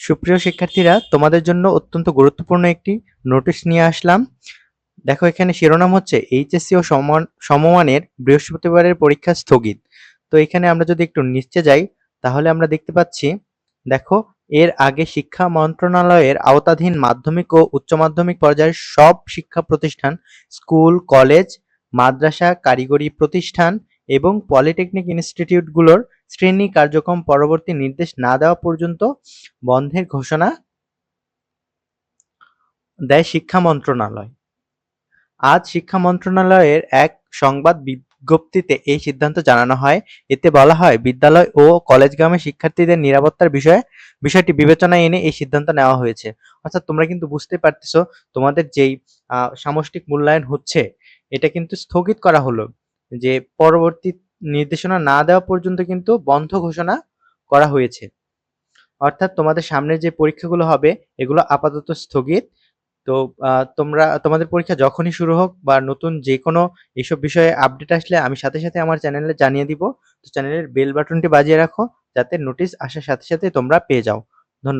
সুপ্রিয় শিক্ষার্থীরা, তোমাদের জন্য অত্যন্ত গুরুত্বপূর্ণ একটি নোটিশ নিয়ে আসলাম। দেখো, এখানে শিরোনাম হচ্ছে এইচএসসি ও সমমানের বৃহস্পতিবারের পরীক্ষা স্থগিত। তো এখানে আমরা যদি একটু নিচে যাই, তাহলে আমরা দেখতে পাচ্ছি, দেখো, এর আগে শিক্ষা মন্ত্রণালয়ের আওতাধীন মাধ্যমিক ও উচ্চ মাধ্যমিক পর্যায়ের সব শিক্ষা প্রতিষ্ঠান, স্কুল, কলেজ, মাদ্রাসা, কারিগরি প্রতিষ্ঠান এবং পলিটেকনিক ইনস্টিটিউটগুলোর শ্রেণি কার্যক্রম পরবর্তী নির্দেশ না দেওয়া পর্যন্ত বন্ধের ঘোষণা দেয় শিক্ষা মন্ত্রণালয়। আজ শিক্ষা মন্ত্রণালয়ের এক সংবাদ বিজ্ঞপ্তিতে এই সিদ্ধান্ত জানানো হয়। এতে বলা হয়, বিদ্যালয় ও কলেজগামী শিক্ষার্থীদের নিরাপত্তার বিষয়ে, বিষয়টি বিবেচনায় এনে এই সিদ্ধান্ত নেওয়া হয়েছে। অর্থাৎ তোমরা কিন্তু বুঝতে পারতেছো, তোমাদের যেই সামষ্টিক মূল্যায়ন হচ্ছে, এটা কিন্তু স্থগিত করা হলো। যে পরবর্তী নির্দেশনা না দেওয়া পর্যন্ত কিন্তু বন্ধ ঘোষণা করা হয়েছে। অর্থাৎ তোমাদের সামনে যে পরীক্ষাগুলো হবে, এগুলো আপাতত স্থগিত। তো তোমরা, তোমাদের পরীক্ষা যখনই শুরু হোক বা নতুন যে কোনো এইসব বিষয়ে আপডেট আসলে আমি সাথে সাথে আমার চ্যানেলে জানিয়ে দিব। তো চ্যানেলের বেল বাটনটি বাজিয়ে রাখো যাতে নোটিশ আসার সাথে সাথে তোমরা পেয়ে যাও। ধন্যবাদ।